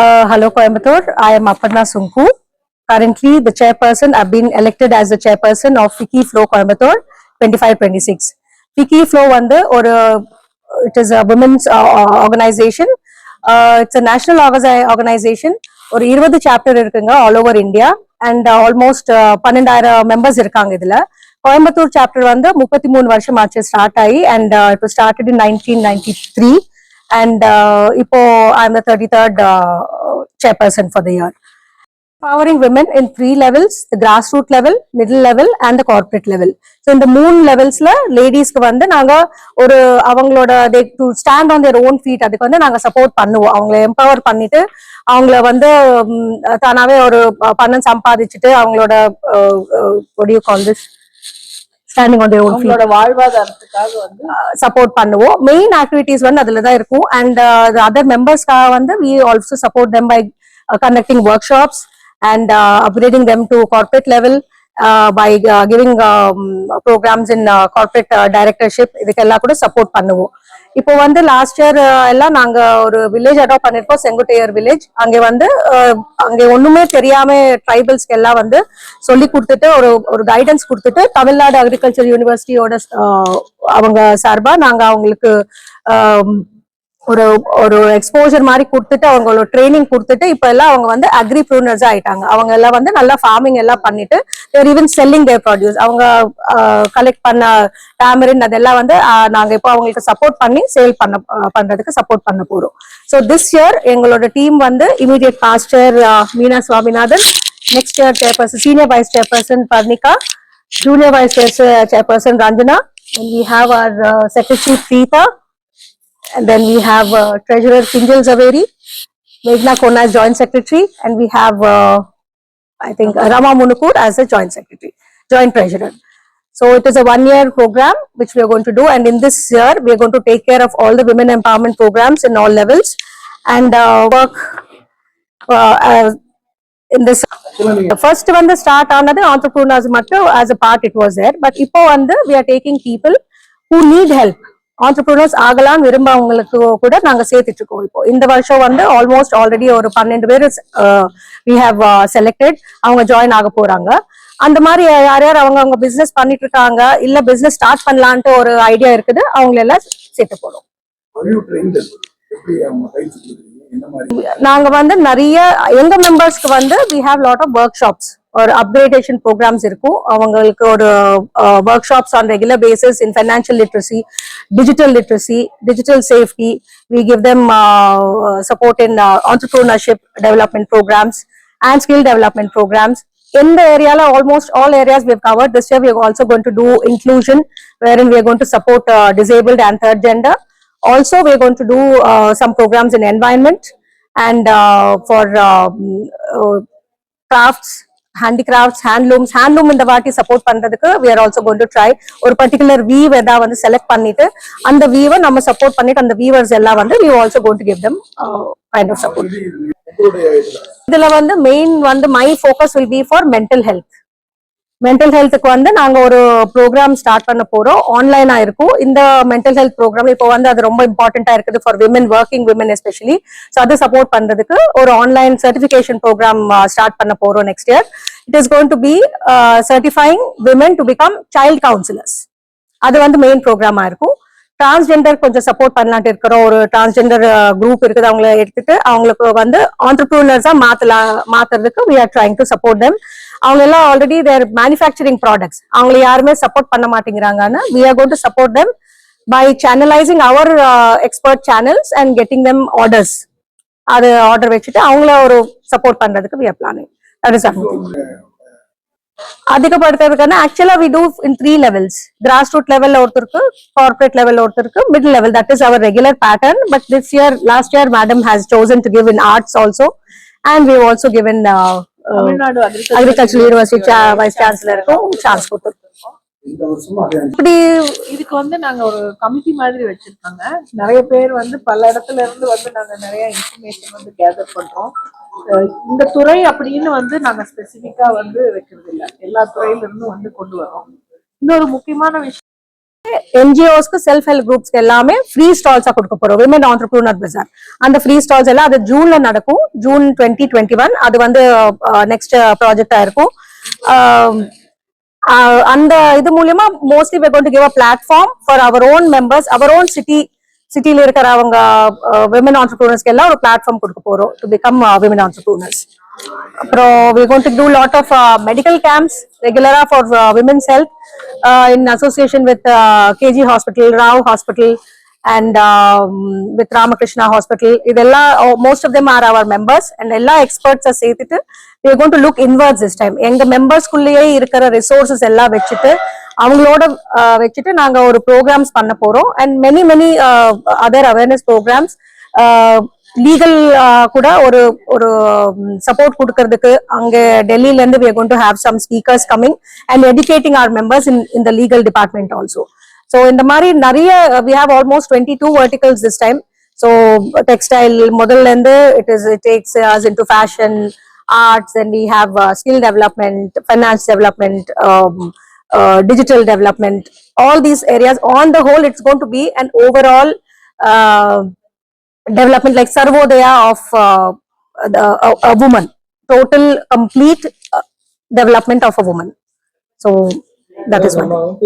Uh, hello, Coimbatore. I am Aparna Sunku. Currently, the chairperson, I've been elected as the chairperson of Fiki Flow Coimbatore 25-26. Fiki Flow வந்து ஒரு it is a women's uh, organization. Uh, it's a national organi- organization. ஒரு இருபது chapter இருக்குங்க all over India and almost பன்னெண்டாயிரம் members இருக்காங்க இதுல Coimbatore chapter வந்து முப்பத்தி மூணு வருஷம் ஆச்சு ஸ்டார்ட் ஆகி அண்ட் இப்போ started in nineteen ninety three and இப்போ I thirty third chairperson for the year empowering in in levels levels the grassroots level middle level and the corporate level so இந்த மூணு லெவல்ஸ்ல லேடிஸ்க்கு வந்து நாங்க ஒரு அவங்களோட they to stand on their own feet அதுக்கு வந்து நாங்க சப்போர்ட் பண்ணுவோம் அவங்கள எம்பவர் பண்ணிட்டு அவங்கள வந்து தானாவே ஒரு பணம் சம்பாதிச்சுட்டு அவங்களோட ஒடியூ call this standing on feet. அவங்களோட வாழ்வாதாரத்துக்காக வந்து சப்போர்ட் பண்ணுவோம். மெயின் ஆக்டிவிட்டிஸ் வந்து அதுல தான் இருக்கும் அண்ட் அதர் மெம்பர்ஸ்க்காக வந்து we also support them by conducting workshops and upgrading them to corporate level by giving programmes in corporate directorship இதுக்கெல்லாம் கூட சப்போர்ட் பண்ணுவோம். இப்போ வந்து லாஸ்ட் இயர் எல்லாம் நாங்க ஒரு வில்லேஜ் அடாப்ட் பண்ணிருக்கோம் செங்குட்டையர் வில்லேஜ் அங்க வந்து அங்கே அங்க ஒண்ணுமே தெரியாம ட்ரைபல்ஸ்க்கு எல்லாம் வந்து சொல்லி கொடுத்துட்டு ஒரு ஒரு கைடன்ஸ் கொடுத்துட்டு தமிழ்நாடு அக்ரிகல்ச்சர் யூனிவர்சிட்டியோட அவங்க சார்பா நாங்க அவங்களுக்கு ஒரு ஒரு எக்ஸ்போஜர் மாதிரி கொடுத்துட்டு அவங்களோட ட்ரைனிங் கொடுத்துட்டு இப்ப எல்லாம் அவங்க வந்து அக்ரி ப்ரூனர்ஸ் ஆயிட்டாங்க. அவங்க எல்லாம் வந்து நல்லா ஃபார்மிங் எல்லாம் பண்ணிட்டு there even selling there produce அவங்க கலெக்ட் பண்ண டேமரின் அதெல்லாம் வந்து நாங்கள் நாங்க இப்போ அவங்களுக்கு சப்போர்ட் பண்ணி சேல் பண்ண பண்றதுக்கு சப்போர்ட் பண்ண போறோம். ஸோ திஸ் இயர் எங்களோட டீம் வந்து immediate past Meena Swaminathan next year chairperson senior vice chairperson Parnika junior vice chairperson Ranjana Ranjana, and we have our uh, secretary Preeta, And then we have uh, Treasurer Kinjal Zaveri, Meghna Kona as Joint Secretary, and we have, uh, I think, uh, Rama Munukur as the Joint Secretary, Joint Treasurer. So it is a one-year program which we are going to do, and in this year we are going to take care of all the women empowerment programs in all levels and uh, work uh, uh, in this. The first one the start another entrepreneurs as a part it was there, but ipo and we are taking people who need help entrepreneurs ஆகலாம் விரும்பவங்களுக்கு கூட நாங்க சேர்த்துட்டு இருக்கோம் இப்போ. இந்த வருஷம் வந்து ஆல்மோஸ்ட் ஆல்ரெடி ஒரு பன்னெண்டு பேர் வி ஹேவ் செலக்டட் அவங்க ஜாயின் ஆக போறாங்க. அந்த மாதிரி யார் யார் அவங்க அவங்க பிசினஸ் பண்ணிட்டு இருக்காங்க இல்ல பிசினஸ் ஸ்டார்ட் பண்ணலான்ட்டு ஒரு ஐடியா இருக்குது அவங்கள எல்லாம் சேர்த்து போறோம். Are you trained? எப்படி அவங்க பயிற்சி கொடுக்குறீங்க என்ன மாதிரி? நாங்க வந்து நிறைய எங்க மெம்பர்ஸ்க்கு வந்து we have lot of workshops ஒரு அப்கிரேடேஷன் ப்ரோக்ராம்ஸ் இருக்கும். அவங்களுக்கு ஒரு workshops on regular basis in financial literacy digital literacy digital safety we give them support in entrepreneurship development programmes and skill development programmes இந்த ஏரியால almost all areas we have covered. This year we are also going to do inclusion wherein we are going to support uh, disabled and third gender. Also we are going to do uh, some programs in environment and uh, for um, uh, crafts handicrafts handlooms handloom இந்த வாட்டி support பண்றதுக்கு we are also going to try ஒரு particular we've ஏதாவது வந்து select பண்ணிட்டு அந்த வீவை நம்ம support பண்ணிட்டு அந்த வீவர்ஸ் எல்லாம் வந்து we are also going to give them uh, kind of support உங்களுடைய இதுல இதுல வந்து மெயின் வந்து my focus will be for mental health mental ஹெல்த்துக்கு வந்து நாங்க ஒரு ப்ரோக்ராம் ஸ்டார்ட் பண்ண போறோம். ஆன்லைனா இருக்கும். இந்த மென்டல் ஹெல்த் ப்ரோக்ராம் இப்போ வந்து அது ரொம்ப இம்பார்ட்டண்டா இருக்குது for women working women especially so அதை சப்போர்ட் பண்றதுக்கு ஒரு ஆன்லைன் சர்டிபிகேஷன் ப்ரோக்ராம் ஸ்டார்ட் பண்ண போறோம் next year it is going to be certifying women to become child counsellors அது வந்து மெயின் ப்ரோக்ராமா இருக்கும். டிரான்ஸ்ஜெண்டர் கொஞ்சம் சப்போர்ட் பண்ணலான்ட்டு இருக்கிறோம். ஒரு டிரான்ஸ்ஜெண்டர் குரூப் இருக்குது. அவங்கள எடுத்துட்டு அவங்களுக்கு வந்து ஆண்டர்பிரினர்ஸா மாத்தலாம் மாத்துறதுக்கு we are trying to support them அவங்க எல்லாம் ஆல்ரெடி தேர் மேனுஃபேக்சரிங் ப்ராடக்ட்ஸ் அவங்கள யாருமே சப்போர்ட் பண்ண மாட்டேங்கிறாங்கன்னா we are going to support them by channelising our expert channels and getting them orders அது ஆர்டர் வச்சுட்டு அவங்கள ஒரு சப்போர்ட் பண்றதுக்கு we are planning that is அதிகப்படுத்துறதுக்கான ஆக்சுவலா we do in three levels grass root லெவல்ல ஒருத்தருக்கு கார்பரேட் லெவல்ல ஒருத்தருக்கு middle level that is our regular pattern but this year last year madam has chosen to give in arts also and we also given in agriculture university vice சான்சலருக்கும் chance கொடுத்துருக்கோம் இப்படி இதுக்கு வந்து நாங்க ஒரு கமிட்டி மாதிரி வச்சிருக்காங்க. நிறைய பேர் வந்து பல இடத்துல இருந்து வந்து நாங்க நிறைய இன்ஃபர்மேஷன் வந்து கேதர் பண்றோம். இந்த துறை அப்படின்னு வந்து நாங்க ஸ்பெசிபிக்கா வந்து வைக்கிறது இல்ல எல்லா துறையில இருந்தும் வந்து கொண்டு வரோம் இன்னொரு முக்கியமான விஷயம் என்ஜிஓஸ்க்கு செல்ஃப் ஹெல்ப் குரூப்ஸ்க்கு எல்லாமே ஃப்ரீ ஸ்டால்ஸா கொடுக்க போறோம். விமன் ஆண்டர்பிரினர் பிரசார் அந்த ஃப்ரீ ஸ்டால்ஸ் எல்லாம் அது ஜூன்ல நடக்கும். ஜூன் டுவெண்ட்டி டுவெண்ட்டி ஒன் அது வந்து நெக்ஸ்ட் ப்ராஜெக்டா இருக்கும். அந்த இது மூலியமா mostly we going to give a platform for our own members our own city சிட்டில இருக்கிற அவங்க விமன் ஆண்டர்பிரினர்ஸ்க்கு எல்லாம் ஒரு பிளாட்ஃபார்ம் கொடுக்க போறோம். டு பிகம் விமன் ஆண்டர்பிரினர்ஸ் அப்புறம் we going to do lot of medical camps ரெகுலரா for women's health in association with uh, KG Hospital, Rao Hospital, and um, with Ramakrishna Hospital. இதெல்லாம் most of them are our members and எல்லா experts are சேர்த்துட்டு we are going to look inwards this time. எங்க மெம்பர்ஸ்குள்ளேயே இருக்கிற resources எல்லாம் வச்சுட்டு அவங்களோட வச்சுட்டு நாங்க ஒரு ப்ரோக்ராம்ஸ் பண்ண போறோம் and many many other awareness programmes legal கூட ஒரு ஒரு சப்போர்ட் கொடுக்கறதுக்கு அங்க டெல்லியில இருந்து we are going to have some speakers coming and educating our members in in the legal department also so இந்த மாதிரி நிறைய we have almost 22 verticals this time so textile முதல்ல இருந்து it is it takes us into fashion arts and we have uh, skill development finance development um, uh, digital development all these areas on the whole it's going to be an overall uh, development like Sarvodaya of uh, the, a, a, woman, total complete uh, development of a woman. So that is one.